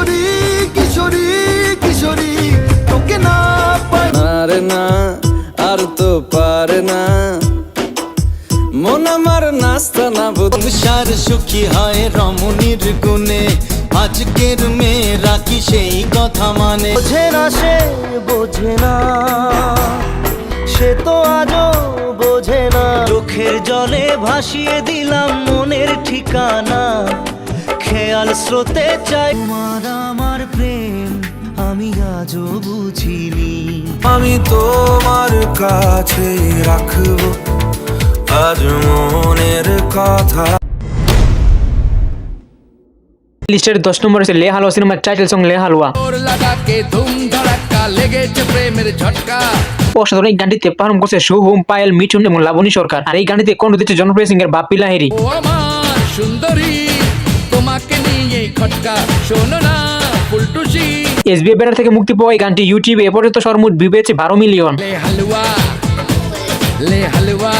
কিশোরী কিশোরী কিশোরী তোকে না পাই আর না আর তো পারে না। মন আমার নাস্তা না সংসার সুখী হয় রমণীর গুণে। আজকের মেয়েরা কি সেই কথা মানে? বোঝে না সে বোঝে না। সে তো আজও বোঝে না। চোখের জলে ভাসিয়ে দিলাম মনের ঠিকানা। খেয়াল স্রোতে চাই। তোমার আমার প্রেম আমি আজও বুঝিনি। আমি তোমার কাছে রাখব আজ মনের কথা। লিস্টের দশ নম্বর হচ্ছে লে হালুয়া সিনেমার টাইটেল সং লে হালুয়া। ওর লাগাকে ধুম ধড়াক্কা লেগেছে প্রেমের ঝটকা। অসাধারণ এই গানটিতে পারফর্ম করছে শুভম পায়েল মিঠুন এবং লাবণী সরকার। আর এই গানটিতে কণ্ঠ দিচ্ছে জনপ্রিয় সিঙ্গার বাপ্পি লাহিরি ও সুন্দরী তোমাকে নিয়ে খটকা। শোনো না ফুলটুসি এসবিএ ব্যানার থেকে মুক্তি পাওয়া এই গানটি ইউটিউবে এ পর্যন্ত সর্বমোট ভিউ পেয়েছে বারো মিলিয়ন। লে হালুয়া লে হালুয়া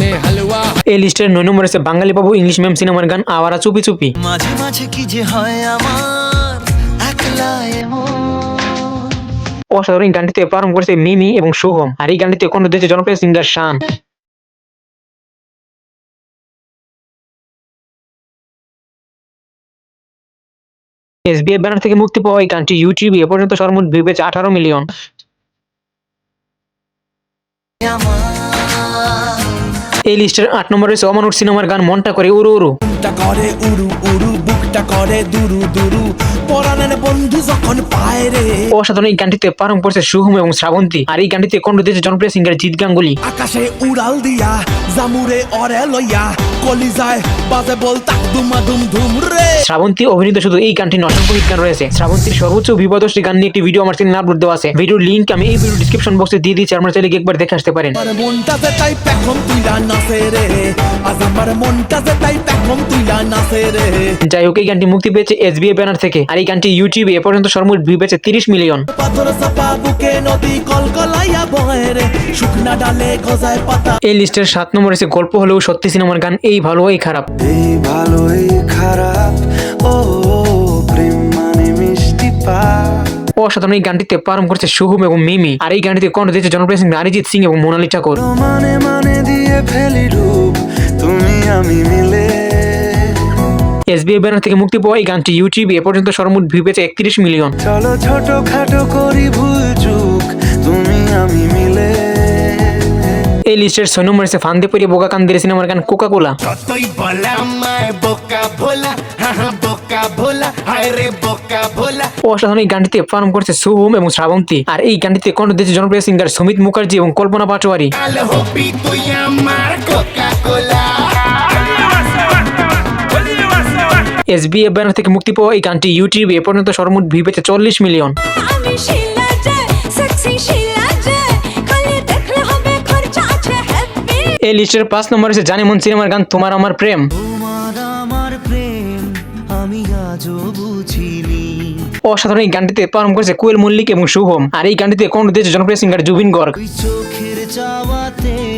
লে হালুয়া। এই লিস্টের নয় নম্বর আছে বাঙালি বাবু ইংলিশ ম্যাম সিনেমার গান আওয়ারা চুপি চুপি। মাঝে মাঝে কি যে হয় আমার একলা অসাধারণ গানটিতে পারফর্ম করেছে মিমি এবং শুভম আর এই গানটিতে কণ্ঠ দিয়েছে জনপ্রিয় সিঙ্গার শান। এসবিএ ব্যানার থেকে মুক্তি পাওয়া এই গানটি ইউটিউবে এ পর্যন্ত সর্বমোট ভিউ পেয়েছে আঠারো মিলিয়ন। এই লিস্টের আট নম্বরে অমানুষ সিনেমার গান মনটা করে উরু উরু করে উরু উরু বুকটা করে দুরু দুরু। পরাণের বন্ধু যখন পায় রে। অসাধারণ এই গানটিতে পারফর্ম করেছে এবং শ্রাবন্তী। আর এই গানটিতে কণ্ঠ দিয়েছে জনপ্রিয় সিঙ্গার জিৎ গাঙ্গুলি। আকাশে উড়াল দিয়া জামুরে অরে লইয়া কলি যায় বাজে বল তাক দুমা দুম ধুম রে। শ্রাবন্তী অভিনীত শুধু এই গানটি অসংখ্য হিট গান রয়েছে। শ্রাবন্তীর সর্বোচ্চ গান নিয়ে একটি ভিডিও আমার চ্যানেলে আপলোড দেওয়া আছে। ভিডিওর লিঙ্ক আমি এই ভিডিও ডিসক্রিপশন বক্সে দিয়ে দিচ্ছি আপনারা চাইলে একবার দেখে আসতে পারেন। মনটাতে তাই পেখম তুইলা নাচে রে। আজ আমার মনটাতে তাই পেখম তুইলা নাচে রে। যাই হোক এই গানটি মুক্তি পেয়েছে এসবিএ ব্যানার থেকে। আর এই গানটি ইউটিউবে এ পর্যন্ত সর্বমোট ভিউ পেয়েছে তিরিশ মিলিয়ন। এই লিস্টের সাত নম্বর এসে গল্প হলেও সত্যি সিনেমার গান এই ভালো এই খারাপ। এই ভালোই খারাপ ও প্রেম মানে মিষ্টি পা অসাধারণ এই গানটিতে পারম করছে শুভম এবং মিমি আর এই গানটিতে কণ্ঠ দিয়েছে জনপ্রিয় সিং অরিজিৎ সিং এবং মোনালি ঠাকুর মানে মানে দিয়ে ফেলি রূপ তুমি আমি মিলে এসবিএ ব্যানার থেকে মুক্তি পাওয়া এই গানটি ইউটিউবে এ পর্যন্ত সর্বমোট ভিউ পেয়েছে একত্রিশ মিলিয়ন চলো ছোট খাটো করি ভুল চুক তুমি আমি মিলে। এই লিস্টের ছয় নম্বর এসে ফান্দে পরিয়ে বোকা কান্দের সিনেমার গান কোকা কোলা কতই বলা মায় বোকা ভোলা হা হা বোকা ভোলা রে বোকা ভোলা। অসাধারণ এই গানটিতে পারফর্ম করছে শুভম এবং শ্রাবন্তী। আর এই গানটিতে কণ্ঠ দিয়েছে জনপ্রিয় সিঙ্গার সুমিত মুখার্জি এবং কল্পনা পাটোয়ারি। কাল হবি তুই আমার কোকা কোলা এসবিএ ব্যানার থেকে মুক্তি পাওয়া এই গানটি ইউটিউবে এ পর্যন্ত সর্বমোট ভিউ পেয়েছে চল্লিশ মিলিয়ন এই লিস্টের পাঁচ নম্বর আছে জানি মন সিনেমার গান তোমার আমার প্রেম। তোমার আমার প্রেম আমি আজও বুঝিনি। অসাধারণ এই গানটিতে পারফর্ম করেছে কোয়েল মল্লিক এবং শুভম। আর এই গানটিতে কোন দিয়েছে জনপ্রিয় সিঙ্গার জুবিন গর্গ। চোখের চাওয়াতে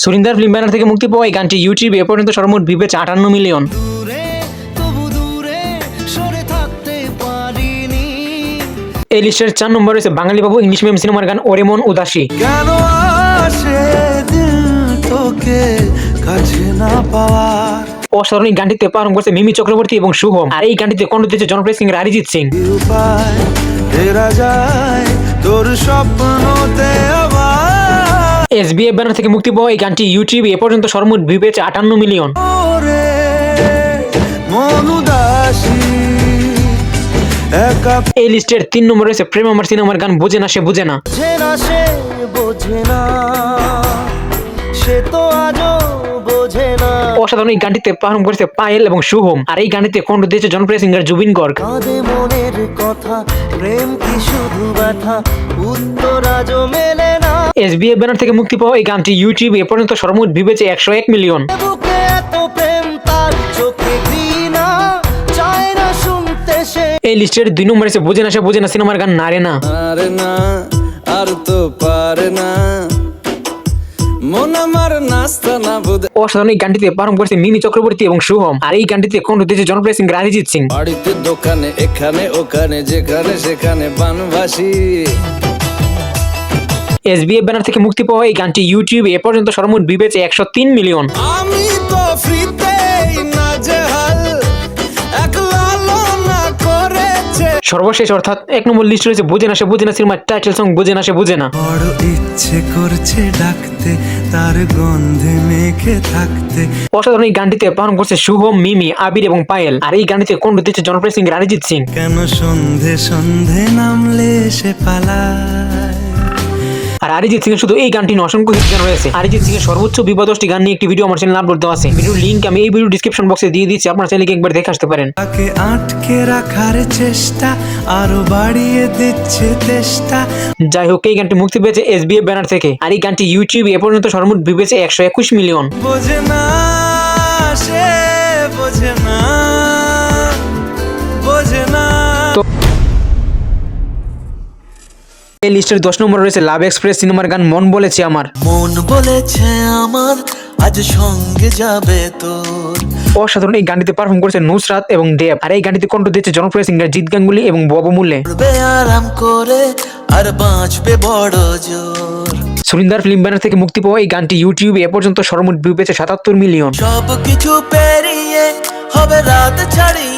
সুরিন্দার ফিল্ম ব্যানার থেকে মুক্তি পাওয়া এই গানটি ইউটিউবে এ পর্যন্ত সর্বমোট ভিউ আটান্ন মিলিয়ন এই লিস্টের চার নম্বর রয়েছে বাঙালি বাবু ইংলিশ মিডিয়াম সিনেমার গান ওরেমন উদাসী। কেন আসে তোকে কাছে না পাওয়ার? অসাধারণ এই গানটিতে পারফর্ম করছে মিমি চক্রবর্তী এবং শুভম। আর এই গানটিতে কণ্ঠ দিয়েছে জনপ্রিয় সিঙ্গার অরিজিৎ সিং। তোর স্বপ্নতে আবার এসবিএ ব্যানার থেকে মুক্তি পাওয়া এই গানটি ইউটিউবে এ পর্যন্ত সর্বমোট ভিউ পেয়েছে আটান্ন মিলিয়ন। এই লিস্টের তিন নম্বর রয়েছে প্রেম আমার সিনেমার গান বোঝে না সে বুঝে না। সে তো আজও বোঝে না। অসাধারণ এই গানটিতে পারফর্ম করেছে পায়েল এবং শুভম আর এই গানটিতে কণ্ঠ দিয়েছে জনপ্রিয় সিঙ্গার জুবিন গর্গ। মনের কথা প্রেম কি শুধু ব্যথা উত্তর আজও মেলে এসবিএ ব্যানার থেকে মুক্তি পাওয়া এই গানটি ইউটিউবে এ পর্যন্ত সর্বমোট পেয়েছে একশো এক মিলিয়ন। প্রেম এই লিস্টের দুই নম্বর এসে বোঝে না সে বোঝে না সিনেমার গান নারে না। আর তো পারে না। মন অসাধারণ এই গানটিতে পারফর্ম করেছে মিমি চক্রবর্তী এবং শুভম। আর এই গানটিতে দিয়েছে জনপ্রিয় সিঙ্গার অরিজিৎ সিং। বাড়িতে দোকানে এখানে ওখানে যেখানে সেখানে বানবাসী এসবিএফ ব্যানার থেকে মুক্তি পাওয়া এই গানটি ইউটিউবে এ পর্যন্ত সর্বমোট বিবেচে একশো তিন মিলিয়ন। আমি তো ফ্রিতেই সর্বশেষ অর্থাৎ এক নম্বর লিস্ট রয়েছে বুঝে না সে বুঝে না সিনেমার টাইটেল সং বুঝে না সে বুঝে না। বড় ইচ্ছে করছে ডাকতে তার গন্ধে মেখে থাকতে। অসাধারণ এই গানটিতে পালন করছে শুভম মিমি আবির এবং পায়েল। আর এই গানটিতে কোন দিচ্ছে জনপ্রিয় সিং অরিজিৎ সিং। কেন সন্ধে সন্ধে নামলে সে পালায়? আর অরিজিৎ সিং এর শুধু এই গানটি নয়, অসংখ্য হিট গান রয়েছে। অরিজিৎ সিং এর সর্বোচ্চ বিপদশটি গান নিয়ে একটি ভিডিও আমার চ্যানেল আপলোড দেওয়া আছে। ভিডিওর লিঙ্ক আমি এই ভিডিও ডিসক্রিপশন বক্সে দিয়ে দিচ্ছি আপনার চ্যানেলকে একবার দেখে আসতে পারেন। তাকে আটকে রাখার চেষ্টা আরও বাড়িয়ে দিচ্ছে চেষ্টা যাই হোক এই গানটি মুক্তি পেয়েছে এসবিএফ ব্যানার থেকে। আর এই গানটি ইউটিউবে এ পর্যন্ত সর্বমোট বিবেচে একশো একুশ মিলিয়ন বোঝে না সে বোঝে না। এই লিস্টের দশ নম্বর রয়েছে লাভ এক্সপ্রেস সিনেমার গান মন বলেছে আমার। মন বলেছে আমার আজ সঙ্গে যাবে তোর। অসাধারণ এই গানটিতে পারফর্ম করেছে নুসরাত এবং দেব। আর এই গানটিতে কণ্ঠ দিয়েছে জনপ্রিয় সিঙ্গার জিৎ গাঙ্গুলি এবং ববমূল্যে করবে আরাম করে আর বাঁচবে বড় জোর। সুরিন্দার ফিল্ম ব্যানার থেকে মুক্তি পাওয়া এই গানটি ইউটিউবে এ পর্যন্ত সর্বমোট ভিউ পেয়েছে সাতাত্তর মিলিয়ন সব কিছু পেরিয়ে হবে রাত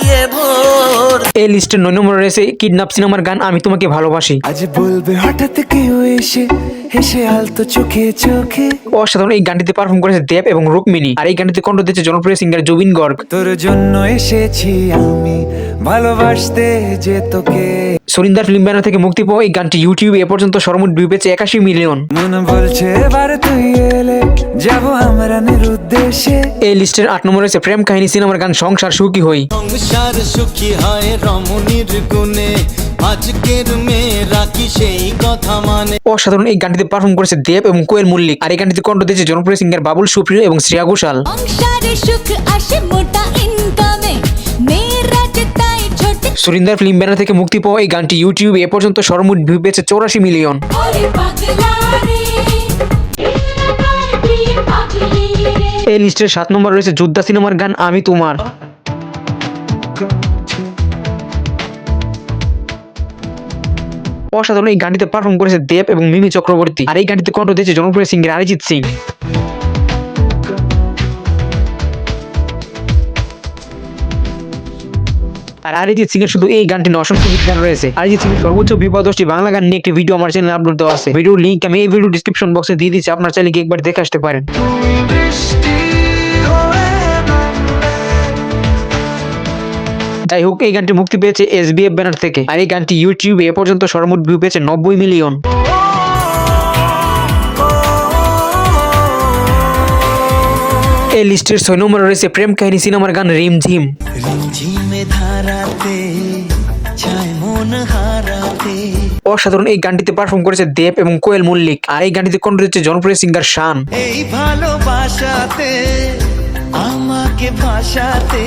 ছাড়িয়ে ভোর। এই লিস্টের নয় নম্বরে রয়েছে কিডন্যাপ সিনেমার গান আমি তোমাকে ভালোবাসি। আজ বলবে হঠাৎ কেউ এসে হেসে আলতো চোখে চোখে। অসাধারণ এই গানটিতে পারফর্ম করেছে দেব এবং রুকমিনী আর এই গানটিতে কণ্ঠ দিয়েছে জনপ্রিয় সিঙ্গার জুবিন গর্গ। তোর জন্য এসেছি আমি ভালোবাসতে যে তোকে। সুরিন্দার ফিল্ম ব্যানার থেকে মুক্তি পাওয়া এই গানটি ইউটিউবে এ পর্যন্ত সর্বমোট ভিউ পেয়েছে একাশি মিলিয়ন মন বলছে এবার তুই এলে যাব আমরা উদ্দেশ্যে এই লিস্টের আট নম্বরে রয়েছে প্রেম কাহিনী সিনেমার গান সংসার সুখী হই। সংসার সুখী হয় রমণীর গুণে। আজকের মেয়েরা কি সেই কথা মানে? অসাধারণ এই গানটিতে পারফর্ম করেছে দেব এবং কোয়েল মল্লিক। আর এই গানটিতে কণ্ঠ দিয়েছে জনপ্রিয় সিঙ্গার বাবুল সুপ্রিয় এবং শ্রেয়া ঘোষাল। সুখ আসে মোটা ইনকামে সুরিন্দার ফিল্ম ব্যানার থেকে মুক্তি পাওয়া এই গানটি ইউটিউবে এ পর্যন্ত সর্বমোট ভিউ পেয়েছে চৌরাশি মিলিয়ন এই লিস্টের সাত নম্বর রয়েছে যোদ্ধা সিনেমার গান আমি তোমার। অসাধারণ এই গানটিতে পারফর্ম করেছে দেব এবং মিমি চক্রবর্তী। আর এই গানটিতে কণ্ঠ দিয়েছে জনপ্রিয় সিঙ্গার অরিজিৎ সিং। আর অরিজিৎ সিং এর শুধু এই গানটি অসংখ্য হিট গান রয়েছে। অরিজিৎ সিং সর্বোচ্চ বিপদশটি বাংলা গান নিয়ে একটি ভিডিও আমার চ্যানেলে আপলোড দেওয়া আছে। ভিডিওর লিঙ্ক আমি এই ভিডিও ডিসক্রিপশন বক্সে দিয়ে দিচ্ছি আপনার চ্যানেলে একবার দেখে আসতে পারেন। যাই হোক এই গানটি মুক্তি পেয়েছে এসবিএফ ব্যানার থেকে। আর এই গানটি ইউটিউবে এ পর্যন্ত সর্বমোট ভিউ পেয়েছে নব্বই মিলিয়ন এই লিস্টের ছয় নম্বরে রয়েছে প্রেম কাহিনী সিনেমার গান রিমঝিম রিমঝিমে ধারাতে অসাধারণ এই গানটিতে পারফর্ম করেছে দেব এবং কোয়েল মল্লিক। আর এই গানটিতে কণ্ঠ দিচ্ছে জনপ্রিয় সিঙ্গার শান। এই ভালোবাসাতে আমাকে ভাষাতে।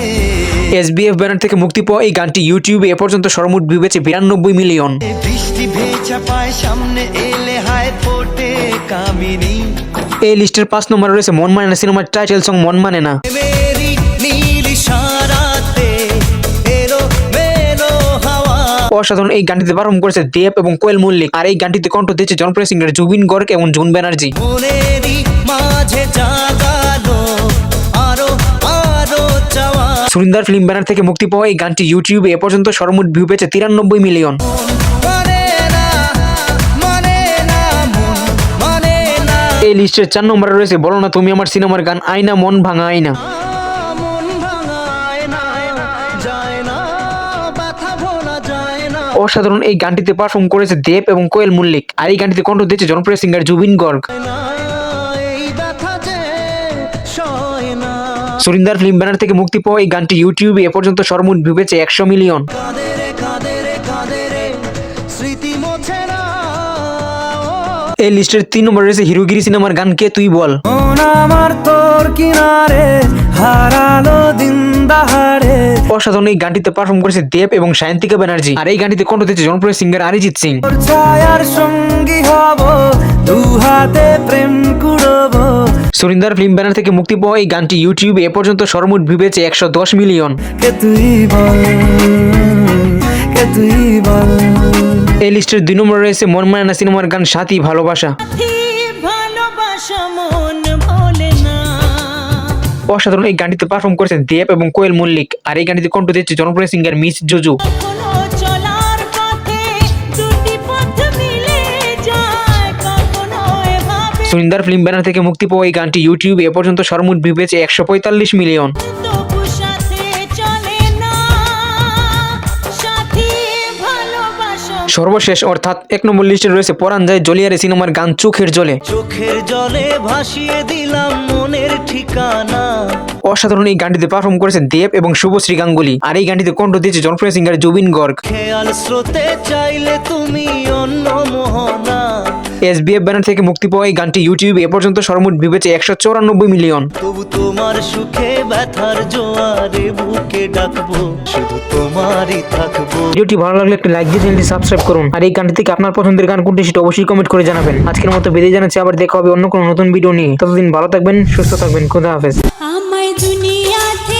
এসবিএফ ব্যানার থেকে মুক্তি পাওয়া এই গানটি ইউটিউবে এ পর্যন্ত সর্বমোট পেয়েছে বিরানব্বই মিলিয়ন। বৃষ্টি ভেজা পায় সামনে এলে হায় ফোটে কামিনী। এই লিস্টের পাঁচ নম্বরে রয়েছে মন মানে না সিনেমার টাইটেল সং মন মানে না। অসাধারণ এই গানটিতে পারফর্ম করেছে দেব এবং কোয়েল মল্লিক আর এই গানটিতে কণ্ঠ দিয়েছে জনপ্রিয় সিঙ্গার জুবিন গর্গ এবং জুন ব্যানার্জি। মাঝে জাগালো আরও আরও চাওয়া। সুরিন্দার ফিল্ম ব্যানার থেকে মুক্তি পাওয়া এই গানটি ইউটিউবে এ পর্যন্ত সর্বমোট ভিউ পেয়েছে তিরানব্বই মিলিয়ন। এই লিস্টের চার নম্বরে রয়েছে বলো না তুমি আমার সিনেমার গান আয়না মন ভাঙা আয়না অসাধারণ এই গানটিতে পারফর্ম করেছে দেব এবং কোয়েল মল্লিক আর এই গানটিতে কণ্ঠ দিয়েছে জনপ্রিয় singer Zubeen Garg. Surinder film banner থেকে মুক্তি পাওয়া এই গানটি ইউটিউবে এ পর্যন্ত সর্বমোট ভিউ পেয়েছে একশো মিলিয়ন। এই লিস্টের তিন নম্বর রয়েছে হিরোগিরি সিনেমার গান কে তুই বল। আমার তোর কিনারে হারালো দিন দাহারে। অসাধারণ এই গানটিতে পারফর্ম করেছে দেব এবং সায়ন্তিকা ব্যানার্জি। আর এই গানটিতে কণ্ঠ দিয়েছে জনপ্রিয় সিঙ্গার অরিজিৎ সিং। ছায়ার সঙ্গী হব দু হাতে প্রেম কুড়বো। সুরিন্দার ফিল্ম ব্যানার থেকে মুক্তি পাওয়া এই গানটি ইউটিউবে এ পর্যন্ত সর্বমোট ভিউবেছে একশো দশ মিলিয়ন। কে তুই বল? কে তুই বল? এই লিস্টের দুই নম্বরে রয়েছে মন মায়না সিনেমার গান সাথী ভালোবাসা। ভালোবাসা মন ভোলে না। অসাধারণ এই গানটিতে পারফর্ম করেছেন দেব এবং কোয়েল মল্লিক আর এই গানটিতে কণ্ঠ দিচ্ছে জনপ্রিয় সিঙ্গার মিস জুজু। এভাবে সুরিন্দার ফিল্ম ব্যানার থেকে মুক্তি পাওয়া এই গানটি ইউটিউবে এ পর্যন্ত সর্বমোট ভিউবেছে একশো পঁয়তাল্লিশ মিলিয়ন। সর্বশেষ অর্থাৎ এক নম্বর লিস্টে রয়েছে পরাণ যায় জলিয়ারে সিনেমার গান চোখের জলে। চোখের জলে ভাসিয়ে দিলাম মনের ঠিকানা। অসাধারণ এই গানটিতে পারফর্ম করেছেন দেব এবং শুভশ্রী গাঙ্গুলি। আর এই গানটিতে কণ্ঠ দিয়েছে জনপ্রিয় সিঙ্গার জুবিন গর্গ। খেয়াল স্রোতে চাইলে তুমি অন্য মোহনা। ব্যানার থেকে মুক্তি পাওয়া এই গানটি ইউটিউবে এ পর্যন্ত সর্বমোট ভিউবেছে একশো চৌরানব্বই মিলিয়ন। তবু তোমার সুখে ব্যথার জোয়ারে বুকে ডাকবো শুধু তোমারই থাকব। ভিডিওটি ভালো লাগলে একটি লাইক দিয়ে চ্যানেলটি সাবস্ক্রাইব করুন। আর এই গানটি থেকে আপনার পছন্দের গান কোনটি সেটা অবশ্যই কমেন্ট করে জানাবেন। আজকের মতো বিদায় জানাচ্ছি, আবার দেখা হবে অন্য কোনো নতুন ভিডিও নিয়ে। ততদিন ভালো থাকবেন, সুস্থ থাকবেন, খোদা হাফেজ। আমায় দুনিয়া থেকে